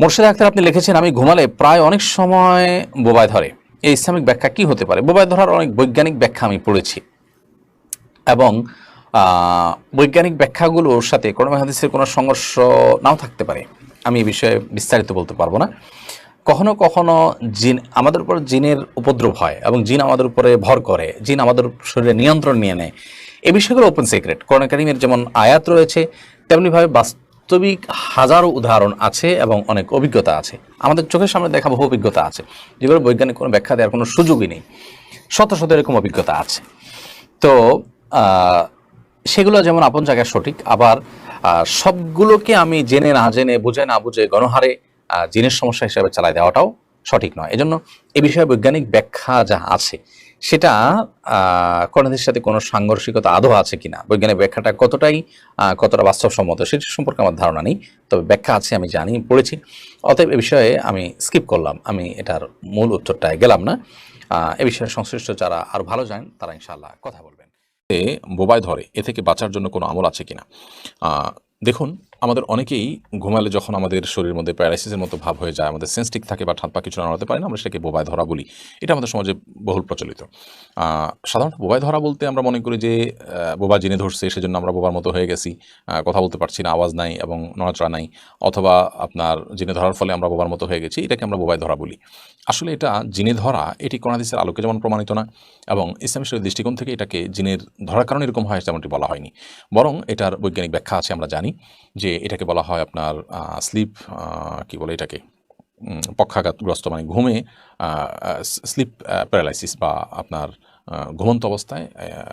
মোর্শেদ আক্তার, আপনি লিখেছেন, আমি ঘুমালে প্রায় অনেক সময় বোবায় ধরে। এই ইসলামিক ব্যাখ্যা কি হতে পারে? বোবায় ধরার অনেক বৈজ্ঞানিক ব্যাখ্যা আমি পড়েছি। এবং বৈজ্ঞানিক ব্যাখ্যাগুলোর সাথে কোনো হাদিসের কোনো সংঘর্ষ নাও থাকতে পারে। আমি এই বিষয়ে বিস্তারিত বলতে পারব না। কখনো কখনো জিন, আমাদের উপর জিনের উপদ্রব হয় এবং জিন আমাদের উপরে ভর করে। জিন আমাদের শরীরে নিয়ন্ত্রণ নিয়ে নেয়। এ বিষয়গুলো ওপেন সিক্রেট কোরআন কারিমের যেমন আয়াত রয়েছে, তেমনিভাবে বাস্তবিক হাজারো উদাহরণ আছে এবং অনেক অভিজ্ঞতা আছে। আমাদের চোখের সামনে দেখা বহু অভিজ্ঞতা আছে। যেগুলো বৈজ্ঞানিক কোনো ব্যাখ্যা দেওয়ার কোনো সুযোগই নেই। শত শত এরকম অভিজ্ঞতা আছে। তো সেগুলো যেমন আপন জায়গায় সঠিক, আবার সবগুলোকে আমি জেনে না জেনে, বুঝে না বুঝে গণহারে জিনের সমস্যা হিসাবে চালাই দেওয়াটাও সঠিক নয়। এজন্য এ বিষয়ে বৈজ্ঞানিক ব্যাখ্যা যা আছে, সেটা করণের সাথে কোনো সাংঘর্ষিকতা আদৌ আছে কিনা, বৈজ্ঞানিক ব্যাখ্যাটা কতটাই কতটা বাস্তবসম্মত সেটি সম্পর্কে আমার ধারণা নেই, তবে ব্যাখ্যা আছে, আমি জানি, পড়েছি। অতএব এ বিষয়ে আমি স্কিপ করলাম, আমি এটার মূল উত্তরটায় গেলাম না। এ বিষয়ে সংশ্লিষ্ট যারা আরও ভালো জানেন, তারা ইনশাআল্লাহ কথা বলবেন। বোবায় ধরে, এ থেকে বাঁচার জন্য কোনো আমল আছে কিনা? দেখুন আমাদের অনেকেই ঘুমালে যখন আমাদের শরীরের মধ্যে প্যারালাইসিসের মতো ভাব হয়ে যায়, আমাদের সেন্সটিক থাকে বা ঠাত পা কিছু নাড়াতে পারি না, আমরা সেটাকে বোবায় ধরা বলি। এটা আমাদের সমাজে বহুল প্রচলিত। সাধারণত বোবায় ধরা বলতে আমরা মনে করি যে বোবা জিনে ধরছে, সেজন্য আমরা বোবার মতো হয়ে গেছি। কথা বলতে পারছি না, আওয়াজ নাই এবং নড়াচড়া নাই। অথবা আপনার জিনে ধরার ফলে আমরা বোবার মতো হয়ে গেছি, এটাকে আমরা বোবায় ধরা বলি। আসলে এটা জিনে ধরা, এটি কোনাদিসের আলোকে যেমন প্রমাণিত না, এবং ইসলামী শরীর দৃষ্টিকোণ থেকে এটাকে জিনের ধরার কারণে এরকম হয়, যেমনটি বলা হয়নি। বরং এটার বৈজ্ঞানিক ব্যাখ্যা আছে, আমরা জানি যে এটাকে বলা হয় আপনার স্লিপ কি বলে এটাকে পক্ষাঘাতগ্রস্ত মানে ঘুমে স্লিপ প্যারালাইসিস বা আপনার ঘুমন্ত অবস্থায়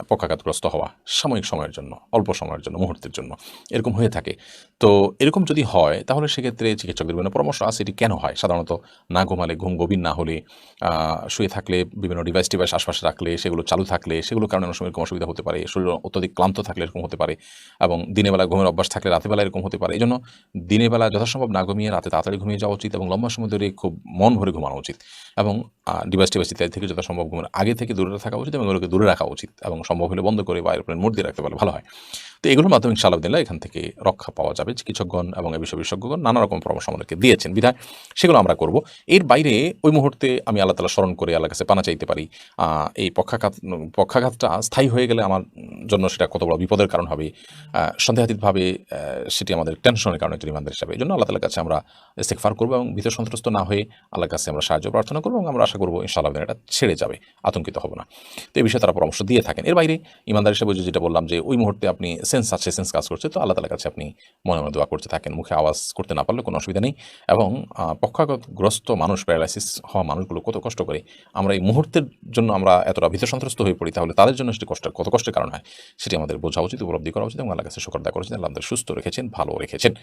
পক্ষাঘাতগ্রস্ত হওয়া সাময়িক সময়ের জন্য, অল্প সময়ের জন্য, মুহূর্তের জন্য এরকম হয়ে থাকে। তো এরকম যদি হয়, তাহলে সেক্ষেত্রে চিকিৎসকদের বিভিন্ন পরামর্শ আছে, এটি কেন হয়? সাধারণত না ঘুমালে ঘুম গভীর না হলে শুয়ে থাকলে, বিভিন্ন ডিভাইস টিভাইস আশপাশে রাখলে, সেগুলো চালু থাকলে সেগুলো কারণে অনেক সময় এরকম অসুবিধা হতে পারে, শরীর অত্যধিক ক্লান্ত থাকলে এরকম হতে পারে, এবং দিনের বেলা ঘুমের অভ্যাস থাকলে রাতের বেলা এরকম হতে পারে। এই জন্য দিনের বেলা যথাসম্ভব না ঘুমিয়ে রাতে তাড়াতাড়ি ঘুমিয়ে যাওয়া উচিত এবং লম্বা সময় ধরে খুব মন ভরে ঘুমানো উচিত। এবং ডিভাইস টিভাইস ইত্যাদি থেকে যথাসম্ভব ঘুমের আগে থেকে দূরে থাকা উচিত এবং এগুলোকে দূরে রাখা উচিত এবং সম্ভব হলে বন্ধ করে বা এরোপ্লেন মোড দিয়ে রাখতে পারলে ভালো হয়। তো এগুলোর মাধ্যমে ইনশাআল্লাহ এখান থেকে রক্ষা পাওয়া যাবে। চিকিৎসকগণ এবং এ বিষয় বিশেষজ্ঞগণ নানা রকম পরামর্শ আমাদেরকে দিয়েছেন। বিধায় সেগুলো আমরা করব। এর বাইরে ওই মুহূর্তে আমি আল্লাহ তালা স্মরণ করে আল্লাহ কাছে পানা চাইতে পারি। এই পক্ষাঘাত, পক্ষাঘাতটা স্থায়ী হয়ে গেলে আমার জন্য সেটা কত বড় বিপদের কারণ হবে সন্দেহাতীতভাবে সেটি আমাদের টেনশনের কারণে একজন ইমানদার হিসাবে। এই জন্য আল্লাহ তালার কাছে আমরা ইস্তেকফার করব এবং ভীত সন্ত্রস্ত না হয়ে আল্লাহর কাছে আমরা সাহায্য প্রার্থনা করব এবং আমরা আশা করব ইনশাআল্লাহ এটা ছেড়ে যাবে আতঙ্কিত হব না। তো এই বিষয়ে তারা পরামর্শ দিয়ে থাকেন। এর বাইরে ইমানদার হিসেবে যেটা বললাম যে ওই মুহূর্তে আপনি সেন্স আছে সেন্স কাজ করছে তো আল্লাহ তালার কাছে আপনি মনে মনে দোয়া করতে থাকেন। মুখে আওয়াজ করতে না পারলে কোনো অসুবিধা নেই এবং আহ, পক্ষাঘাতগ্রস্ত মানুষ প্যারালাইসিস হওয়া মানুষগুলো কত কষ্ট করে। আমরা এই মুহূর্তের জন্য আমরা এতটা ভীত সন্ত্রস্ত হয়ে পড়ি তাহলে তাদের জন্য সেটি কষ্ট কত কষ্টের কারণ হয়। সেটি আমাদের বোঝা উচিত, উপলব্ধি করা উচিত এবং আল্লাহ কাছে শোকর দা করেছেন আল্লাহ আমাদের সুস্থ রেখেছেন, ভালো রেখেছেন।